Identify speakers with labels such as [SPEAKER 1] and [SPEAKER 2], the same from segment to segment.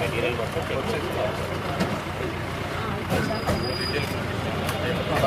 [SPEAKER 1] Material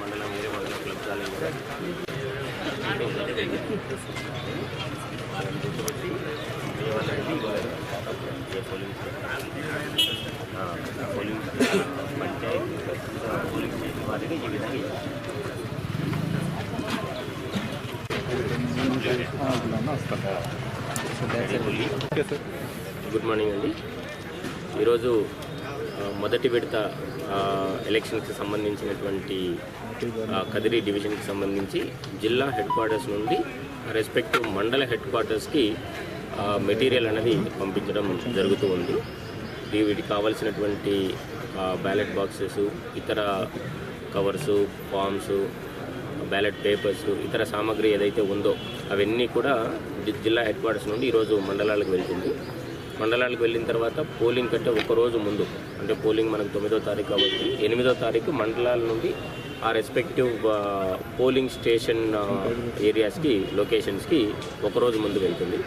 [SPEAKER 2] మండలం మండలం club college polling polling panchayat polling station వారికి ఈ విధంగా ఇవ్వాలి. గుడ్ మార్నింగ్ అండి ఈరోజు మొదటి విడత ఎలక్షన్కి సంబంధించినటువంటి కదిరి డివిజన్కి సంబంధించి జిల్లా హెడ్ క్వార్టర్స్ నుండి రెస్పెక్టివ్ మండల హెడ్ క్వార్టర్స్కి మెటీరియల్ అనేది పంపించడం జరుగుతూ ఉంది. వీటికి కావాల్సినటువంటి బ్యాలెట్ బాక్సెస్ ఇతర కవర్సు ఫామ్స్ బ్యాలెట్ పేపర్స్ ఇతర సామాగ్రి ఏదైతే ఉందో అవన్నీ కూడా జి- జిల్లా హెడ్ క్వార్టర్స్ నుండి ఈరోజు మండలాలకు వెళ్తుంది. మండలాలకు వెళ్ళిన తర్వాత పోలింగ్ కంటే ఒక రోజు ముందు అంటే పోలింగ్ మనకు తొమ్మిదో తారీఖు కాబట్టి ఎనిమిదో తారీఖు మండలాల నుండి ఆ రెస్పెక్టివ్ పోలింగ్ స్టేషన్ ఏరియాస్కి లొకేషన్స్కి ఒకరోజు ముందు వెళ్తుంది.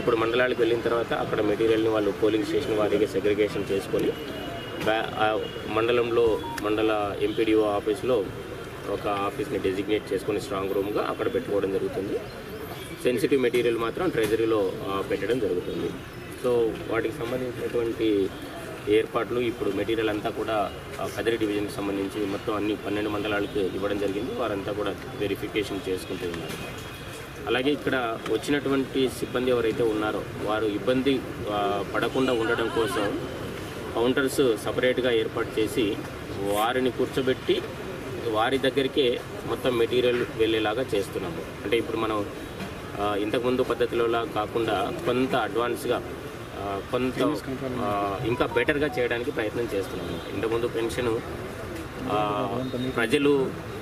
[SPEAKER 2] ఇప్పుడు మండలాలకు వెళ్ళిన తర్వాత అక్కడ మెటీరియల్ని వాళ్ళు పోలింగ్ స్టేషన్ వారికి సెగ్రిగేషన్ చేసుకొని మండలంలో మండల ఎంపీడీఓ ఆఫీస్లో ఒక ఆఫీస్ని డెసిగ్నేట్ చేసుకొని స్ట్రాంగ్ రూమ్గా అక్కడ పెట్టుకోవడం జరుగుతుంది. సెన్సిటివ్ మెటీరియల్ మాత్రం ట్రెజరీలో పెట్టడం జరుగుతుంది. సో వాటికి సంబంధించినటువంటి ఏర్పాట్లు ఇప్పుడు మెటీరియల్ అంతా కూడా ఆ, కదిరి డివిజన్కి సంబంధించి మొత్తం అన్ని పన్నెండు మండలాలకు ఇవ్వడం జరిగింది. వారంతా కూడా వెరిఫికేషన్ చేసుకుంటూ ఉన్నారు. అలాగే ఇక్కడ వచ్చినటువంటి సిబ్బంది ఎవరైతే ఉన్నారో వారు ఇబ్బంది పడకుండా ఉండడం కోసం కౌంటర్స్ సపరేట్గా ఏర్పాటు చేసి వారిని కూర్చోబెట్టి వారి దగ్గరికే మొత్తం మెటీరియల్ వెళ్ళేలాగా చేస్తున్నాము. అంటే ఇప్పుడు మనం ఇంతకుముందు పద్ధతిలోలా కాకుండా కొంత అడ్వాన్స్గా కొంత ఇంకా బెటర్గా చేయడానికి ప్రయత్నం చేస్తున్నాము. ఇంతకుముందు పెన్షన్ ప్రజలు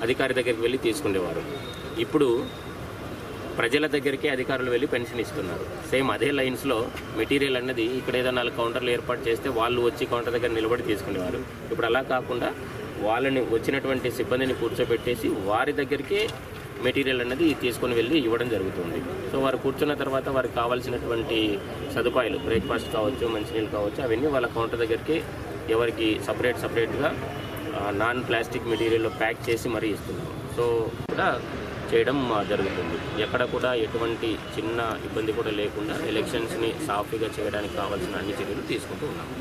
[SPEAKER 2] అధికారి దగ్గరికి వెళ్ళి తీసుకునేవారు ఇప్పుడు ప్రజల దగ్గరికి అధికారులు వెళ్ళి పెన్షన్ ఇస్తున్నారు. సేమ్ అదే లైన్స్లో మెటీరియల్ అన్నది ఇక్కడ ఏదైనా నాలుగు కౌంటర్లు ఏర్పాటు చేస్తే వాళ్ళు వచ్చి కౌంటర్ దగ్గర నిలబడి తీసుకునేవారు. ఇప్పుడు అలా కాకుండా వాళ్ళని వచ్చినటువంటి సిబ్బందిని కూర్చోబెట్టేసి వారి దగ్గరికే మెటీరియల్ అనేది తీసుకొని వెళ్ళి ఇవ్వడం జరుగుతుంది. సో వారు కూర్చున్న తర్వాత వారికి కావాల్సినటువంటి సదుపాయాలు బ్రేక్ఫాస్ట్ కావచ్చు మంచినీళ్ళు కావచ్చు అవన్నీ వాళ్ళ కౌంటర్ దగ్గరికి ఎవరికి సపరేట్ సపరేట్గా నాన్ ప్లాస్టిక్ మెటీరియల్లో ప్యాక్ చేసి మరీ ఇస్తున్నాం సో కూడా చేయడం జరుగుతుంది. ఎక్కడ కూడా ఎటువంటి చిన్న ఇబ్బంది కూడా లేకుండా ఎలక్షన్స్ని సాఫీగా చేయడానికి కావాల్సిన అన్ని చర్యలు తీసుకుంటూ ఉన్నాము